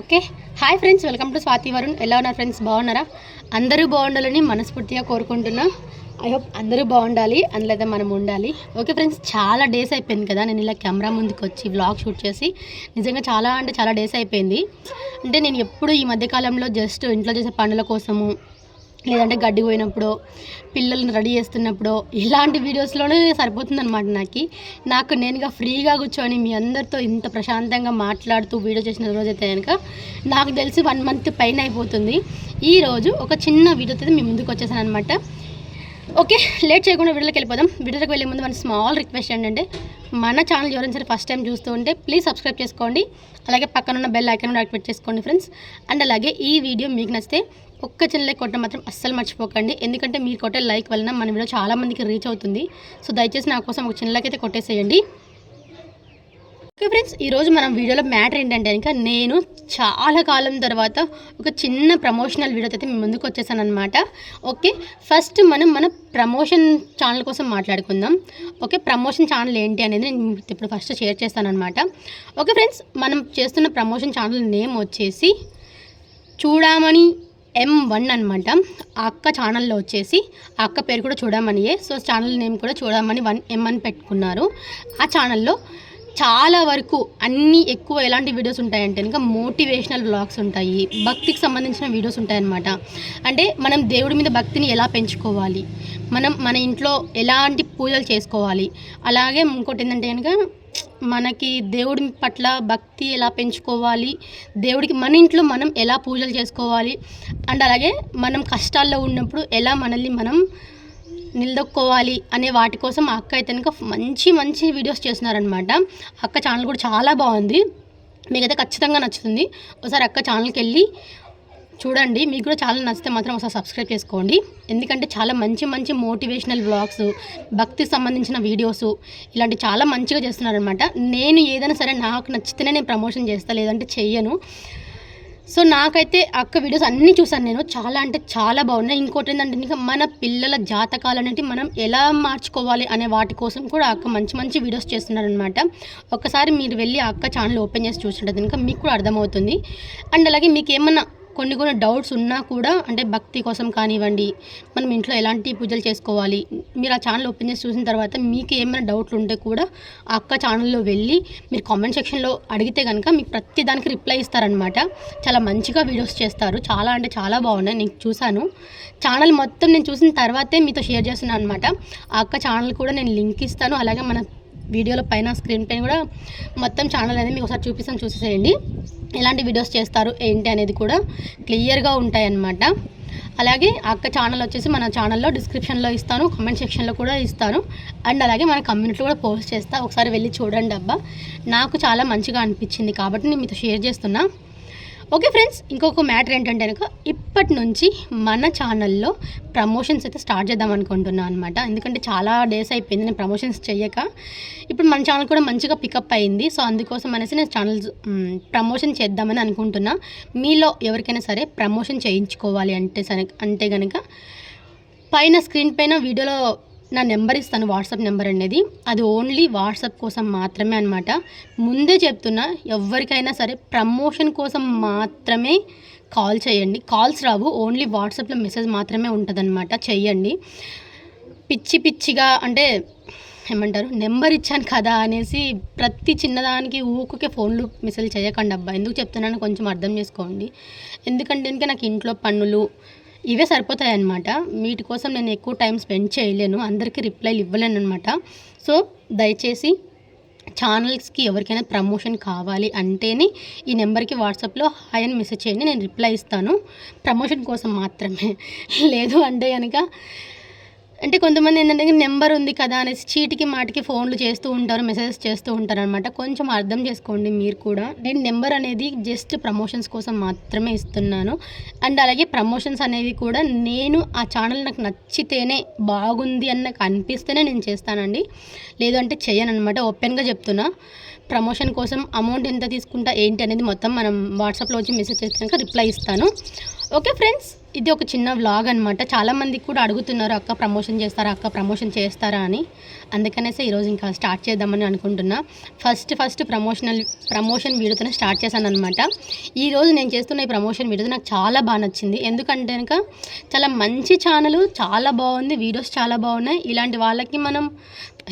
Okay. Hi friends welcome to Swathi Varun. ఎలా ఉన్నారు friends? బాగున్నారా? అందరూ బాగుండాలని మనస్ఫూర్తిగా కోరుకుంటున్నా. ఐ హోప్ అందరూ బాగుండాలి అందులో మనం ఉండాలి. ఓకే ఫ్రెండ్స్ చాలా డేస్ అయిపోయింది కదా నేను ఇలా కెమెరా ముందుకు వచ్చి వ్లాగ్ షూట్ చేసి నిజంగా చాలా అంటే చాలా డేస్ అయిపోయింది. అంటే నేను ఎప్పుడు ఈ మధ్యకాలంలో జస్ట్ ఇంట్లో చేసే పనుల కోసము లేదంటే గడ్డి పోయినప్పుడు పిల్లల్ని రెడీ చేస్తున్నప్పుడు ఇలాంటి వీడియోస్లోనే సరిపోతుందన్నమాట నాకు. నాకు నేనుగా ఫ్రీగా కూర్చొని మీ అందరితో ఇంత ప్రశాంతంగా మాట్లాడుతూ వీడియో చేసిన రోజైతే కనుక నాకు తెలిసి వన్ మంత్ పైన అయిపోతుంది. ఈరోజు ఒక చిన్న వీడియోతో అయితే మీ ముందుకు వచ్చేసాను అనమాట ఓకే లేట్ చేయకుండా వీడియోకి వెళ్ళిపోదాం. వీడియోకి వెళ్ళే ముందు మన స్మాల్ రిక్వెస్ట్ ఏంటంటే మన ఛానల్ ఎవరైనా సరే ఫస్ట్ టైం చూస్తూ ఉంటే ప్లీజ్ సబ్స్క్రైబ్ చేసుకోండి. అలాగే పక్కన ఉన్న బెల్ ఐకాన్ యాక్టివేట్ చేసుకోండి ఫ్రెండ్స్ అండ్ అలాగే ఈ వీడియో మీకు నచ్చితే ఒక్క చిన్న లైక్ కొట్టడం మాత్రం అస్సలు మర్చిపోకండి. ఎందుకంటే మీరు కొట్టే లైక్ వలన మన వీడియో చాలామందికి రీచ్ అవుతుంది. సో దయచేసి నా కోసం ఒక చిన్న లైక్ అయితే కొట్టేసేయండి. ఓకే ఫ్రెండ్స్ ఈరోజు మనం వీడియోలో మ్యాటర్ ఏంటంటే ఇంకా నేను చాలా కాలం తర్వాత ఒక చిన్న ప్రమోషనల్ వీడియో అయితే మేము ముందుకు వచ్చేసాను అనమాట ఓకే ఫస్ట్ మనం మన ప్రమోషన్ ఛానల్ కోసం మాట్లాడుకుందాం. ఓకే ప్రమోషన్ ఛానల్ ఏంటి అనేది నేను ఇప్పుడు ఫస్ట్ షేర్ చేస్తాను అనమాట ఓకే ఫ్రెండ్స్ మనం చేస్తున్న ప్రమోషన్ ఛానల్ నేమ్ వచ్చేసి చూడమని ఎం వన్ అనమాట ఆ అక్క ఛానల్లో వచ్చేసి ఆ అక్క పేరు కూడా చూడమనియే సో ఛానల్ నేమ్ కూడా చూడమని వన్ ఎం అని పెట్టుకున్నారు. ఆ ఛానల్లో చాలా వరకు అన్నీ ఎక్కువ ఎలాంటి వీడియోస్ ఉంటాయంటే ఇంకా మోటివేషనల్ బ్లాగ్స్ ఉంటాయి భక్తికి సంబంధించిన వీడియోస్ ఉంటాయన్నమాట. అంటే మనం దేవుడి మీద భక్తిని ఎలా పెంచుకోవాలి? మనం మన ఇంట్లో ఎలాంటి పూజలు చేసుకోవాలి? అలాగే ఇంకోటి ఏంటంటే కనుక మనకి దేవుడి పట్ల భక్తి ఎలా పెంచుకోవాలి? దేవుడికి మన ఇంట్లో మనం ఎలా పూజలు చేసుకోవాలి? అండ్ అలాగే మనం కష్టాల్లో ఉన్నప్పుడు ఎలా మనల్ని మనం నిలదొక్కోవాలి అనే వాటి కోసం ఆ అక్క అయితే కనుక మంచి మంచి వీడియోస్ చేస్తున్నారనమాట అక్క ఛానల్ కూడా చాలా బాగుంది. మీకైతే ఖచ్చితంగా నచ్చుతుంది. ఒకసారి అక్క ఛానల్కి వెళ్ళి చూడండి. మీకు కూడా చాలా నచ్చితే మాత్రం ఒకసారి సబ్స్క్రైబ్ చేసుకోండి. ఎందుకంటే చాలా మంచి మంచి మోటివేషనల్ బ్లాగ్స్ భక్తికి సంబంధించిన వీడియోస్ ఇలాంటి చాలా మంచిగా చేస్తున్నారనమాట నేను ఏదైనా సరే నాకు నచ్చితేనే నేను ప్రమోషన్ చేస్తాను లేదంటే చెయ్యను. సో నాకైతే అక్క వీడియోస్ అన్నీ చూసాను నేను. చాలా అంటే చాలా బాగున్నాయి. ఇంకోటి ఏంటంటే ఇంకా మన పిల్లల జాతకాలు అనేవి మనం ఎలా మార్చుకోవాలి అనే వాటి కోసం కూడా అక్క మంచి మంచి వీడియోస్ చేస్తున్నారనమాట ఒక్కసారి మీరు వెళ్ళి అక్క ఛానల్ ఓపెన్ చేసి చూస్తుంటే కనుక మీకు కూడా అర్థమవుతుంది. అండ్ అలాగే మీకు ఏమన్నా కొన్ని కొన్ని డౌట్స్ ఉన్నా కూడా అంటే భక్తి కోసం కానివ్వండి మనం ఇంట్లో ఎలాంటి పూజలు చేసుకోవాలి మీరు ఆ ఛానల్ ఓపెన్ చేసి చూసిన తర్వాత మీకు ఏమైనా డౌట్లు ఉంటే కూడా ఆ అక్క ఛానల్లో వెళ్ళి మీరు కామెంట్ సెక్షన్లో అడిగితే కనుక మీకు ప్రతి దానికి రిప్లై ఇస్తారనమాట చాలా మంచిగా వీడియోస్ చేస్తారు. చాలా అంటే చాలా బాగున్నాయి. నేను చూశాను. ఛానల్ మొత్తం నేను చూసిన తర్వాతే మీతో షేర్ చేస్తున్నాను అనమాట ఆ అక్క ఛానల్ కూడా నేను లింక్ ఇస్తాను. అలాగే మన వీడియోలో పైన స్క్రీన్ పైన కూడా మొత్తం ఛానల్ అనేది మీకు ఒకసారి చూపిస్తాను చూసేసేయండి. ఎలాంటి వీడియోస్ చేస్తారు ఏంటి అనేది కూడా క్లియర్గా ఉంటాయన్నమాట. అలాగే అక్క ఛానల్ వచ్చేసి మన ఛానల్లో డిస్క్రిప్షన్లో ఇస్తాను కమెంట్ సెక్షన్లో కూడా ఇస్తాను. అండ్ అలాగే మన కమ్యూనిటీలో కూడా పోస్ట్ చేస్తా ఒకసారి వెళ్ళి చూడండి అబ్బా. నాకు చాలా మంచిగా అనిపించింది కాబట్టి నేను మీతో షేర్ చేస్తున్నా. ఓకే ఫ్రెండ్స్ ఇంకొక మ్యాటర్ ఏంటంటే కనుక ఇప్పటి నుంచి మన ఛానల్లో ప్రమోషన్స్ అయితే స్టార్ట్ చేద్దాం అనుకుంటున్నాను అనమాట ఎందుకంటే చాలా డేస్ అయిపోయింది నేను ప్రమోషన్స్ చేయక. ఇప్పుడు మన ఛానల్ కూడా మంచిగా పికప్ అయింది. సో అందుకోసం అనేసి నేను ఛానల్ ప్రమోషన్ చేద్దామని అనుకుంటున్నా. మీలో ఎవరికైనా సరే ప్రమోషన్ చేయించుకోవాలి అంటే సరే అంటే కనుక పైన స్క్రీన్ పైన వీడియోలో నా నెంబర్ ఇస్తాను వాట్సాప్ నెంబర్ అనేది. అది ఓన్లీ వాట్సాప్ కోసం మాత్రమే అనమాట ముందే చెప్తున్నా ఎవరికైనా సరే ప్రమోషన్ కోసం మాత్రమే కాల్ చేయండి. కాల్స్ రావు ఓన్లీ వాట్సాప్లో మెసేజ్ మాత్రమే ఉంటుందన్నమాట. చెయ్యండి. పిచ్చి పిచ్చిగా అంటే ఏమంటారు నెంబర్ ఇచ్చాను కదా అనేసి ప్రతి చిన్నదానికి ఊరికే ఫోన్లు మెసేజ్ చేయకండి అబ్బా. ఎందుకు చెప్తున్నాను కొంచెం అర్థం చేసుకోండి. ఎందుకంటే ఇంకా నాకు ఇంట్లో పనులు ఇవే సరిపోతాయి అన్నమాట వీటి కోసం నేను ఎక్కువ టైం స్పెండ్ చేయలేను. అందరికీ రిప్లైలు ఇవ్వలేను అనమాట సో దయచేసి ఛానల్స్కి ఎవరికైనా ప్రమోషన్ కావాలి అంటేనే ఈ నెంబర్కి వాట్సాప్లో హాయ్ అని మెసేజ్ చేయండి నేను రిప్లై ఇస్తాను. ప్రమోషన్ కోసం మాత్రమే. లేదు అంటే కనుక అంటే కొంతమంది ఏంటంటే నెంబర్ ఉంది కదా అనేసి చీటికి మాటికి ఫోన్లు చేస్తూ ఉంటారు మెసేజెస్ చేస్తూ ఉంటారు అనమాట కొంచెం అర్థం చేసుకోండి మీరు కూడా. నేను నెంబర్ అనేది జస్ట్ ప్రమోషన్స్ కోసం మాత్రమే ఇస్తున్నాను. అండ్ అలాగే ప్రమోషన్స్ అనేవి కూడా నేను ఆ ఛానల్ నాకు నచ్చితేనే బాగుంది అని నాకు అనిపిస్తేనే నేను చేస్తానండి. లేదంటే చేయను అనమాట ఓపెన్గా చెప్తున్నా. ప్రమోషన్ కోసం అమౌంట్ ఎంత తీసుకుంటా ఏంటి అనేది మొత్తం మనం వాట్సాప్లో వచ్చి మెసేజ్ చేసినాక రిప్లై ఇస్తాను. Okay friends. ఇది ఒక చిన్న వ్లాగ్ అనమాట చాలామందికి కూడా అడుగుతున్నారు అక్క ప్రమోషన్ చేస్తారా? అక్క ప్రమోషన్ చేస్తారా? అని. అందుకనేసి ఈరోజు ఇంకా స్టార్ట్ చేద్దామని అనుకుంటున్నా. ఫస్ట్ ఫస్ట్ ప్రమోషనల్ ప్రమోషన్ వీడియోతోనే స్టార్ట్ చేశాను అనమాట ఈరోజు నేను చేస్తున్న ఈ ప్రమోషన్ వీడియో నాకు చాలా బాగా నచ్చింది. ఎందుకంటే కనుక చాలా మంచి ఛానల్ చాలా బాగుంది వీడియోస్ చాలా బాగున్నాయి. ఇలాంటి వాళ్ళకి మనం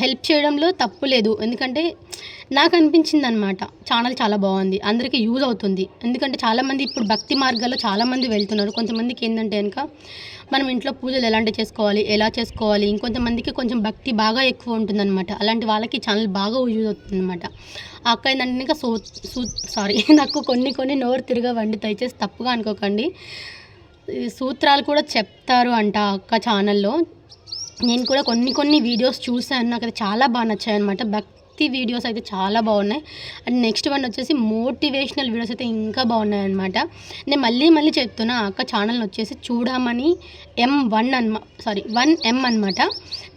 హెల్ప్ చేయడంలో తప్పు లేదు. ఎందుకంటే నాకు అనిపించింది అనమాట ఛానల్ చాలా బాగుంది. అందరికీ యూజ్ అవుతుంది. ఎందుకంటే చాలామంది ఇప్పుడు భక్తి మార్గాల్లో చాలామంది వెళ్తున్నారు. కొంతమందికి ఏంటంటే కనుక మనం ఇంట్లో పూజలు ఎలాంటి చేసుకోవాలి ఎలా చేసుకోవాలి ఇంకొంతమందికి కొంచెం భక్తి బాగా ఎక్కువ ఉంటుందన్నమాట. అలాంటి వాళ్ళకి ఛానల్ బాగా యూజ్ అవుతుంది అనమాట అక్క ఏంటంటే ఇంకా సో సూ సారీ నాకు కొన్ని కొన్ని నోరు తిరగవండి దయచేసి తప్పుగా అనుకోకండి. సూత్రాలు కూడా చెప్తారు అంట అక్క ఛానల్లో. నేను కూడా కొన్ని కొన్ని వీడియోస్ చూసాను నాకు అది చాలా బాగా నచ్చాయి అనమాట భక్తి వీడియోస్ అయితే చాలా బాగున్నాయి. అండ్ నెక్స్ట్ వన్ వచ్చేసి మోటివేషనల్ వీడియోస్ అయితే ఇంకా బాగున్నాయి అనమాట నేను మళ్ళీ మళ్ళీ చెప్తున్నా అక్క ఛానల్ వచ్చేసి చూడమని ఎం వన్ అన్మా సారీ వన్ ఎం అనమాట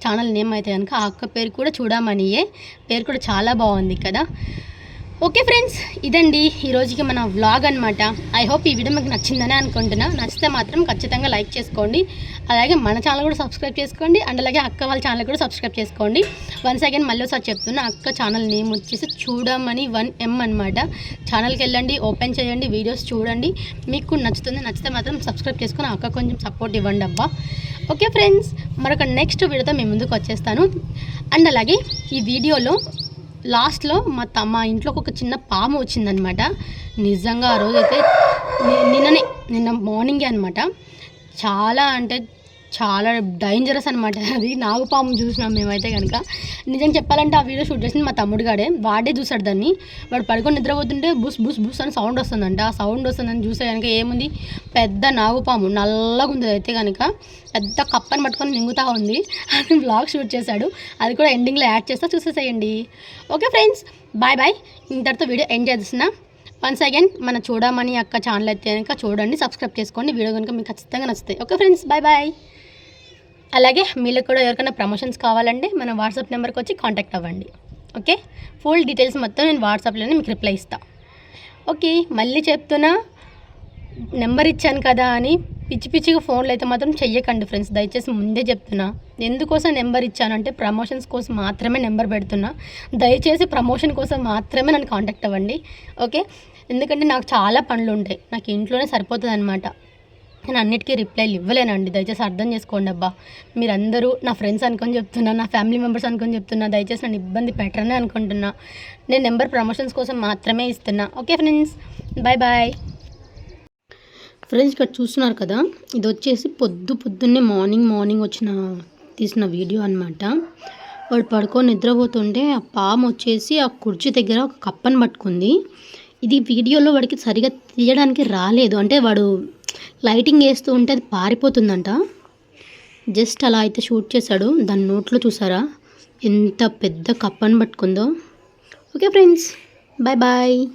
ఛానల్ నేమ్ అయితే కనుక ఆ అక్క పేరు కూడా చూడమనియే. పేరు కూడా చాలా బాగుంది కదా ఓకే ఫ్రెండ్స్ ఇదండి ఈ రోజుకి మన వ్లాగ్ అనమాట ఐ హోప్ ఈ వీడియో మీకు నచ్చిందని అనుకుంటున్నా. నచ్చితే మాత్రం ఖచ్చితంగా లైక్ చేసుకోండి. అలాగే మన ఛానల్ కూడా సబ్స్క్రైబ్ చేసుకోండి. అండ్ అలాగే అక్క వాళ్ళ ఛానల్ కూడా సబ్స్క్రైబ్ చేసుకోండి. వన్స్ అగైన్ మళ్ళీ ఒకసారి చెప్తున్నా అక్క ఛానల్ నేమ్ వచ్చేసి చూడమని వన్ ఎం అనమాట ఛానల్కి వెళ్ళండి ఓపెన్ చేయండి వీడియోస్ చూడండి. మీకు నచ్చుతుంది నచ్చితే మాత్రం సబ్స్క్రైబ్ చేసుకుని అక్క కొంచెం సపోర్ట్ ఇవ్వండి అబ్బా. ఓకే ఫ్రెండ్స్ మరొక నెక్స్ట్ వీడియోతో మేము ముందుకు వచ్చేస్తాను. అండ్ అలాగే ఈ వీడియోలో లాస్ట్లో మా త మా ఇంట్లోకి ఒక చిన్న పాము వచ్చిందనమాట. నిజంగా ఆ రోజైతే నిన్ననే నిన్న మార్నింగే అనమాట. చాలా అంటే చాలా డేంజరస్ అనమాట. అది నాగుపాము చూసినాం మేమైతే కనుక నిజం చెప్పాలంటే ఆ వీడియో షూట్ చేసింది మా తమ్ముడు గాడే. వాడే చూసాడు దాన్ని. వాడు పడుకొని నిద్రపోతుంటే బుస్ బుస్ బుస్ అని సౌండ్ వస్తుందంట. ఆ సౌండ్ వస్తుందని చూసే కనుక ఏముంది? పెద్ద నాగుపాము నల్లగా ఉంది అయితే కనుక పెద్ద కప్పని పట్టుకొని మింగుతా ఉంది. అది బ్లాగ్ షూట్ చేశాడు. అది కూడా ఎండింగ్లో యాడ్ చేస్తా చూసేసేయండి. ఓకే ఫ్రెండ్స్ బాయ్ బాయ్ ఇంతటితో వీడియో ఎండ్ చేస్తున్నా. వన్స్ అగైన్ మన చూడమని అక్క ఛానల్ అయితే కనుక చూడండి సబ్స్క్రైబ్ చేసుకోండి. వీడియో కనుక మీకు ఖచ్చితంగా నచ్చుతాయి ఓకే ఫ్రెండ్స్ బాయ్ బాయ్ అలాగే మీకు కూడా ఎవరికైనా ప్రమోషన్స్ కావాలంటే మన వాట్సాప్ నెంబర్కి వచ్చి కాంటాక్ట్ అవ్వండి. ఓకే ఫుల్ డీటెయిల్స్ మొత్తం నేను వాట్సాప్లోనే మీకు రిప్లై ఇస్తాను ఓకే మళ్ళీ చెప్తున్నా. నెంబర్ ఇచ్చాను కదా అని పిచ్చి పిచ్చిగా ఫోన్లు అయితే మాత్రం చెయ్యకండి ఫ్రెండ్స్. దయచేసి ముందే చెప్తున్నా. ఎందుకోసం నెంబర్ ఇచ్చానంటే ప్రమోషన్స్ కోసం మాత్రమే నెంబర్ పెడుతున్నా. దయచేసి ప్రమోషన్ కోసం మాత్రమే నన్ను కాంటాక్ట్ అవ్వండి. ఓకే? ఎందుకంటే నాకు చాలా పనులు ఉంటాయి. నాకు ఇంట్లోనే సరిపోతుంది అనమాట నేను అన్నిటికీ రిప్లైలు ఇవ్వలేనండి. దయచేసి అర్థం చేసుకోండి అబ్బా. మీరందరూ నా ఫ్రెండ్స్ అనుకొని చెప్తున్నా నా ఫ్యామిలీ మెంబర్స్ అనుకొని చెప్తున్నా దయచేసి నన్ను ఇబ్బంది పెట్టరని అనుకుంటున్నా. నేను నెంబర్ ప్రమోషన్స్ కోసం మాత్రమే ఇస్తున్నా. Okay friends? Bye bye. Friends ఇక్కడ చూస్తున్నారు కదా? ఇది వచ్చేసి పొద్దు పొద్దున్నే మార్నింగ్ మార్నింగ్ వచ్చిన తీసిన వీడియో అనమాట వాడు పడుకొని నిద్రపోతుంటే ఆ పాము వచ్చేసి ఆ కుర్చీ దగ్గర ఒక కప్పను పట్టుకుంది. ఇది వీడియోలో వాడికి సరిగా తీయడానికి రాలేదు. అంటే వాడు లైటింగ్ వేస్తూ ఉంటే అది పారిపోతుందంట. జస్ట్ అలా అయితే షూట్ చేశాడు. దాని నోట్లో చూసారా? ఎంత పెద్ద కప్పని పట్టుకుందో. Okay friends bye bye.